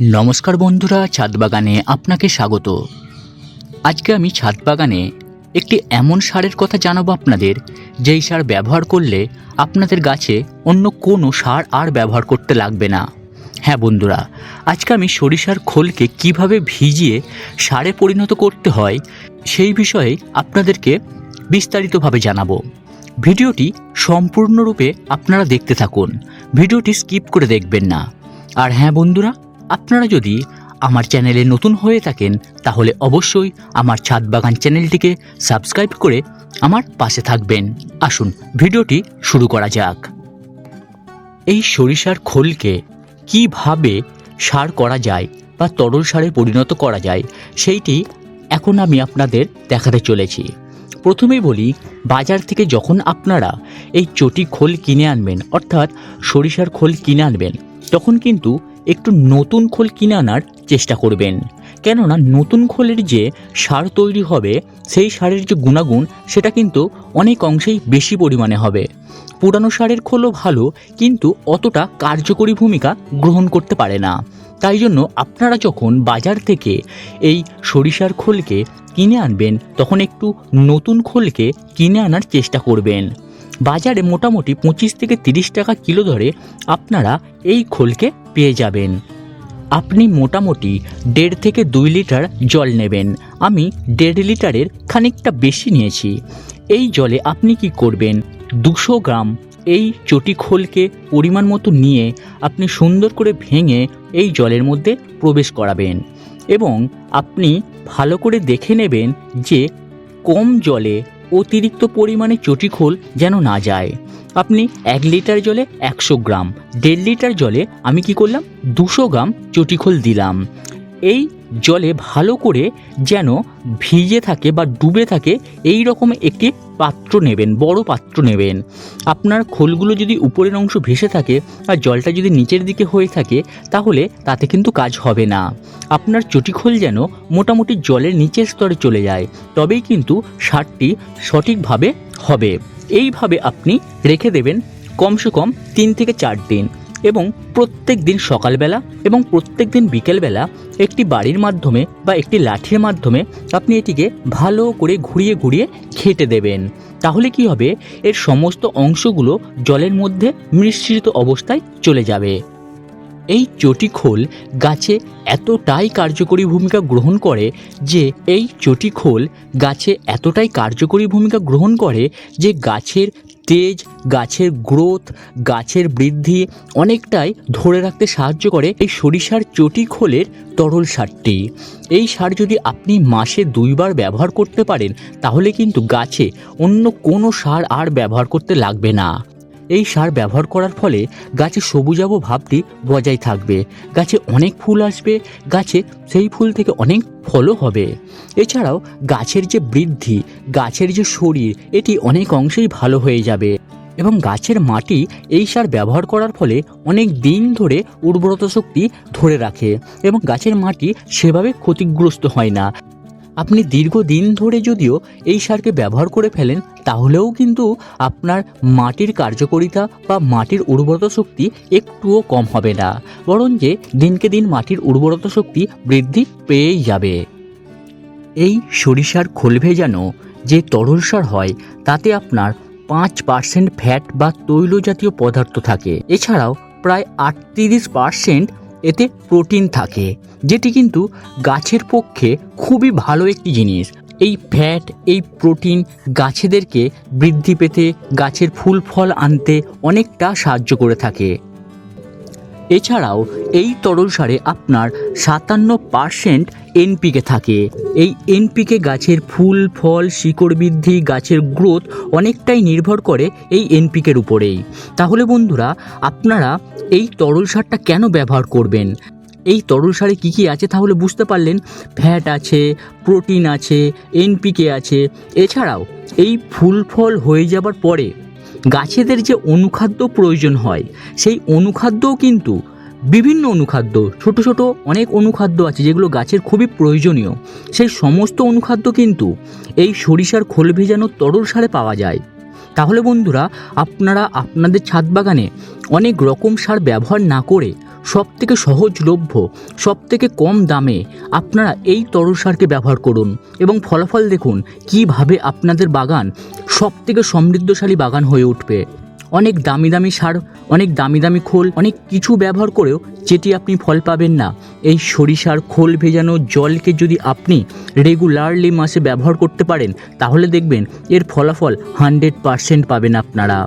নমস্কার বন্ধুরা ছাদ বাগানে আপনাকে স্বাগত। আজকে আমি ছাদ বাগানে একটি এমন সারের কথা জানাব আপনাদের, যেই সার ব্যবহার করলে আপনাদের গাছে অন্য কোনো সার আর ব্যবহার করতে লাগবে না। হ্যাঁ বন্ধুরা, আজকে আমি সরিষার খোলকে কীভাবে ভিজিয়ে সারে পরিণত করতে হয়, সেই বিষয়ে আপনাদেরকে বিস্তারিতভাবে জানাব। ভিডিওটি সম্পূর্ণরূপে আপনারা দেখতে থাকুন, ভিডিওটি স্কিপ করে দেখবেন না। আর হ্যাঁ বন্ধুরা আপনারা যদি আমার চ্যানেলে নতুন হয়ে থাকেন, তাহলে অবশ্যই আমার ছাদ বাগান চ্যানেলটিকে সাবস্ক্রাইব করে আমার পাশে থাকবেন। আসুন, ভিডিওটি শুরু করা যাক। এই সরিষার খোলকে কীভাবে সার করা যায় বা তরল সারে পরিণত করা যায়, সেইটি এখন আমি আপনাদের দেখাতে চলেছি। প্রথমেই বলি, বাজার থেকে যখন আপনারা এই চটি খোল কিনে আনবেন, অর্থাৎ সরিষার খোল কিনে আনবেন, তখন কিন্তু একটু নতুন খোল কিনে আনার চেষ্টা করবেন। কেননা নতুন খোলের যে সার তৈরি হবে, সেই সারের যে গুণাগুণ, সেটা কিন্তু অনেক অংশেই বেশি পরিমাণে হবে। পুরানো সারের খোলও ভালো, কিন্তু অতটা কার্যকরী ভূমিকা গ্রহণ করতে পারে না। তাই জন্য আপনারা যখন বাজার থেকে এই সরিষার খোলকে কিনে আনবেন, তখন একটু নতুন খোলকে কিনে আনার চেষ্টা করবেন। বাজারে মোটামুটি পঁচিশ থেকে তিরিশ টাকা কিলো ধরে আপনারা এই খোলকে পেয়ে যাবেন। আপনি মোটামুটি দেড় থেকে দুই লিটার জল নেবেন। আমি দেড় লিটারের খানিকটা বেশি নিয়েছি। এই জলে আপনি কি করবেন? দুশো গ্রাম এই চটি খোলকে পরিমাণ মতো নিয়ে আপনি সুন্দর করে ভেঙে এই জলের মধ্যে প্রবেশ করাবেন এবং আপনি ভালো করে দেখে নেবেন যে কম জলে অতিরিক্ত পরিমাণে চটি খোল যেন না যায়। আপনি এক লিটার জলে একশো গ্রাম, দেড় লিটার জলে আমি কি করলাম? দুশো গ্রাম চটিখোল দিলাম। এই জলে ভালো করে যেন ভিজে থাকে বা ডুবে থাকে, এই রকম একটি পাত্র নেবেন, বড় পাত্র নেবেন। আপনার খোলগুলো যদি উপরের অংশ ভেসে থাকে আর জলটা যদি নিচের দিকে হয়ে থাকে, তাহলে তাতে কিন্তু কাজ হবে না। আপনার চটি খোল যেন মোটামুটি জলের নিচের স্তরে চলে যায়, তবেই কিন্তু সারটি সঠিকভাবে হবে। এইভাবে আপনি রেখে দেবেন কমসে কম তিন থেকে চার দিন। এবং প্রত্যেক দিন সকালবেলা এবং প্রত্যেক দিন বিকেলবেলা একটি বাড়ির মাধ্যমে বা একটি লাঠির মাধ্যমে আপনি এটিকে ভালো করে ঘুরিয়ে ঘুরিয়ে খেটে দেবেন। তাহলে কি হবে? এর সমস্ত অংশগুলো জলের মধ্যে মিশ্রিত অবস্থায় চলে যাবে। এই চটি খোল গাছে এতটাই কার্যকরী ভূমিকা গ্রহণ করে যে এই চটি খোল গাছে এতটাই কার্যকরী ভূমিকা গ্রহণ করে যে গাছের তেজ, গাছের গ্রোথ, গাছের বৃদ্ধি অনেকটাই ধরে রাখতে সাহায্য করে এই সরিষার চটি খোলের তরল সারটি। এই সার যদি আপনি মাসে দুইবার ব্যবহার করতে পারেন, তাহলে কিন্তু গাছে অন্য কোনো সার আর ব্যবহার করতে লাগবে না। এই সার ব্যবহার করার ফলে গাছে সবুজাব ভাবটি বজায় থাকবে। গাছে অনেক ফুল আসবে, গাছে সেই ফুল থেকে অনেক ফলও হবে। এছাড়াও গাছের যে বৃদ্ধি, গাছের যে শরীর, এটি অনেক অংশেই ভালো হয়ে যাবে। এবং গাছের মাটি এই সার ব্যবহার করার ফলে অনেক দিন ধরে উর্বরতা শক্তি ধরে রাখে এবং গাছের মাটি সেভাবে ক্ষতিগ্রস্ত হয় না। আপনি দীর্ঘদিন ধরে যদিও এই সারকে ব্যবহার করে ফেলেন, তাহলেও কিন্তু আপনার মাটির কার্যকারিতা বা মাটির উর্বরতা শক্তি একটুও কম হবে না, বরং যে দিনকে দিন মাটির উর্বরতা শক্তি বৃদ্ধি পেয়েই যাবে। এই সরিষার খোল ভেজানো যে তরল সার হয়, তাতে আপনার পাঁচ পার্সেন্ট ফ্যাট বা তৈল জাতীয় পদার্থ থাকে। এছাড়াও প্রায় আটত্রিশ পার্সেন্ট এতে প্রোটিন থাকে, যেটি কিন্তু গাছের পক্ষে খুবই ভালো একটি জিনিস। এই ফ্যাট, এই প্রোটিন গাছেদেরকে বৃদ্ধি পেতে গাছের ফুল ফল আনতে অনেকটা সাহায্য করে থাকে। এছাড়াও এই তরল সারে আপনার সাতান্ন পার্সেন্ট এনপিকে থাকে। এই এনপিকে গাছের ফুল, ফল, শিকড় বৃদ্ধি, গাছের গ্রোথ অনেকটাই নির্ভর করে এই এনপিকের উপরেই। তাহলে বন্ধুরা, আপনারা এই তরল সারটা কেন ব্যবহার করবেন? এই তরল সারে কী কী আছে তাহলে বুঝতে পারলেন? ফ্যাট আছে, প্রোটিন আছে, এনপিকে আছে। এছাড়াও এই ফুল, ফল হয়ে যাবার পরে গাছেদের যে অনুখাদ্য প্রয়োজন হয়, সেই অনুখাদ্যও কিন্তু বিভিন্ন অনুখাদ্য, ছোট ছোট অনেক অনুখাদ্য আছে যেগুলো গাছের খুবই প্রয়োজনীয়। সেই সমস্ত অনুখাদ্য কিন্তু এই সরিষার খোল ভেজানো তরল সারে পাওয়া যায়। তাহলে বন্ধুরা, আপনারা আপনাদের ছাদ বাগানে অনেক রকম সার ব্যবহার না করে সব থেকে সহজলভ্য সব থেকে কম দামে আপনারা এই তরল সারকে ব্যবহার করুন এবং ফলাফল দেখুন কীভাবে আপনাদের বাগান সব থেকে সমৃদ্ধশালী বাগান হয়ে উঠবে। অনেক দামি দামি সার, অনেক দামি দামি খোল, অনেক কিছু ব্যবহার করেও যেটি আপনি ফল পাবেন না। এই সরিষার খোল ভেজানো জলকে যদি আপনি রেগুলারলি মাসে ব্যবহার করতে পারেন, তাহলে দেখবেন এর ফলাফল হান্ড্রেড পারসেন্ট পাবেন আপনারা।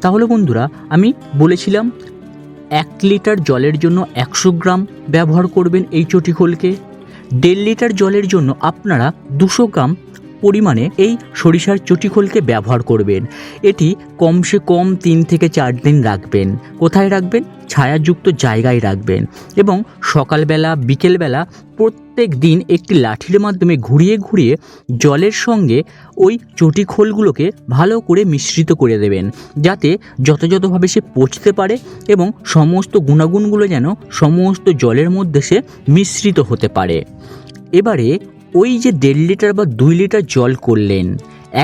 তাহলে বন্ধুরা, আমি বলেছিলাম এক লিটার জলের জন্য একশো গ্রাম ব্যবহার করবেন এই চটিখোলকে। দেড় লিটার জলের জন্য আপনারা দুশো গ্রাম পরিমাণে এই সরিষার চটিখোলকে ব্যবহার করবেন। এটি কমসে কম তিন থেকে চার দিন রাখবেন। কোথায় রাখবেন? ছায়াযুক্ত জায়গায় রাখবেন। এবং সকালবেলা, বিকেলবেলা প্রত্যেক দিন একটি লাঠির মাধ্যমে ঘুরিয়ে ঘুরিয়ে জলের সঙ্গে ওই চটিখোলগুলোকে ভালো করে মিশ্রিত করে দেবেন। যাতে যথাযথভাবে সে পচতে পারে এবং সমস্ত গুণাগুণগুলো যেন সমস্ত জলের মধ্যে সে মিশ্রিত হতে পারে। এবারে ওই যে দেড় লিটার বা দুই লিটার জল করলেন,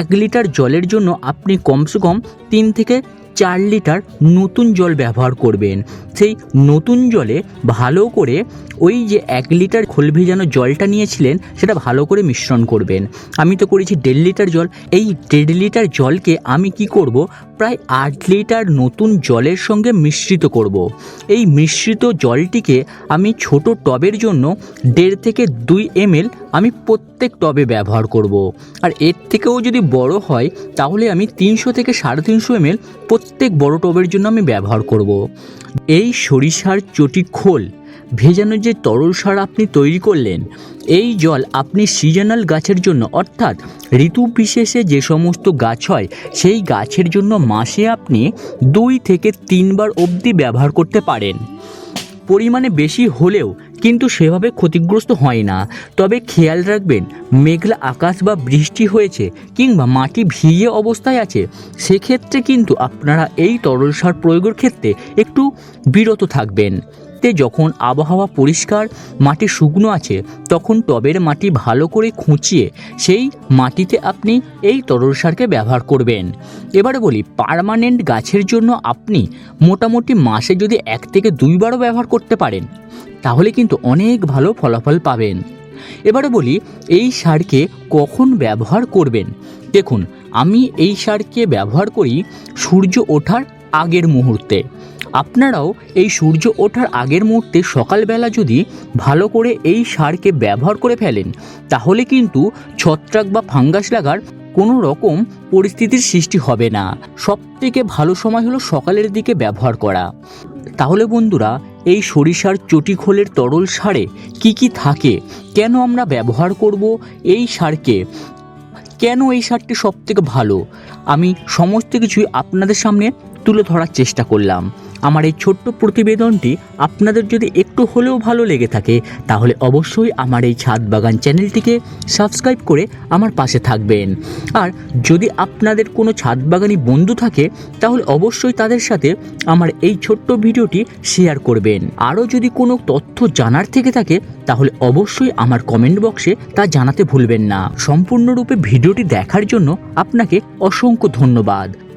এক লিটার জলের জন্য আপনি কমসে কম তিন থেকে চার লিটার নতুন জল ব্যবহার করবেন। সেই নতুন জলে ভালো করে ওই যে এক লিটার খোল ভেজানো জলটা নিয়েছিলেন, সেটা ভালো করে মিশ্রণ করবেন আমি তো করেছি দেড় লিটার জল এই দেড় লিটার জলকে আমি কি করব প্রায় আট লিটার নতুন জলের সঙ্গে মিশ্রিত করব। এই মিশ্রিত জলটিকে আমি ছোট টবের জন্য দেড় থেকে দুই এমএল আমি প্রত্যেক টবে ব্যবহার করব। আর এর থেকেও যদি বড় হয়, তাহলে আমি তিনশো থেকে সাড়ে তিনশো এমএল প্রত্যেক বড় টবের জন্য আমি ব্যবহার করব। এই সরিষার চটি খোল ভেজানো যে তরল সার আপনি তৈরি করলেন, এই জল আপনি সিজনাল গাছের জন্য, অর্থাৎ ঋতু বিশেষে যে সমস্ত গাছ হয়, সেই গাছের জন্য মাসে আপনি দুই থেকে তিনবার অবধি ব্যবহার করতে পারেন। পরিমাণে বেশি হলেও কিন্তু সেভাবে ক্ষতিগ্রস্ত হয় না। তবে খেয়াল রাখবেন, মেঘলা আকাশ বা বৃষ্টি হয়েছে কিংবা মাটি ভিজে অবস্থায় আছে, সেক্ষেত্রে কিন্তু আপনারা এই তরল সার প্রয়োগের ক্ষেত্রে একটু বিরত থাকবেন। তে যখন আবহাওয়া পরিষ্কার, মাটি শুকনো আছে, তখন টবের মাটি ভালো করে খুঁচিয়ে সেই মাটিতে আপনি এই তরল সারকে ব্যবহার করবেন। এবারে বলি পার্মানেন্ট গাছের জন্য আপনি মোটামুটি মাসে যদি এক থেকে দুইবারও ব্যবহার করতে পারেন, তাহলে কিন্তু অনেক ভালো ফলাফল পাবেন। এবারে বলি, এই সারকে কখন ব্যবহার করবেন? দেখুন, আমি এই সারকে ব্যবহার করি সূর্য ওঠার আগের মুহূর্তে। আপনারাও এই সূর্য ওঠার আগের মুহূর্তে সকালবেলা যদি ভালো করে এই সারকে ব্যবহার করে ফেলেন, তাহলে কিন্তু ছত্রাক বা ফাঙ্গাস লাগার কোনো রকম পরিস্থিতির সৃষ্টি হবে না। সব থেকে ভালো সময় হলো সকালের দিকে ব্যবহার করা। তাহলে বন্ধুরা, এই সরিষার চটি খোলের তরল সারে কি কি থাকে, কেন আমরা ব্যবহার করব এই সারকে, কেন এই সারটি সব থেকে ভালো, আমি সমস্ত কিছুই আপনাদের সামনে তুলে ধরার চেষ্টা করলাম। আমার এই ছোট্ট প্রতিবেদনটি আপনাদের যদি একটু হলেও ভালো লেগে থাকে, তাহলে অবশ্যই আমার এই ছাদ বাগান চ্যানেলটিকে সাবস্ক্রাইব করে আমার পাশে থাকবেন। আর যদি আপনাদের কোনো ছাদ বাগানি বন্ধু থাকে, তাহলে অবশ্যই তাদের সাথে আমার এই ছোট্ট ভিডিওটি শেয়ার করবেন। আরও যদি কোনো তথ্য জানার থেকে থাকে, তাহলে অবশ্যই আমার কমেন্ট বক্সে তা জানাতে ভুলবেন না। সম্পূর্ণরূপে ভিডিওটি দেখার জন্য আপনাকে অসংখ্য ধন্যবাদ।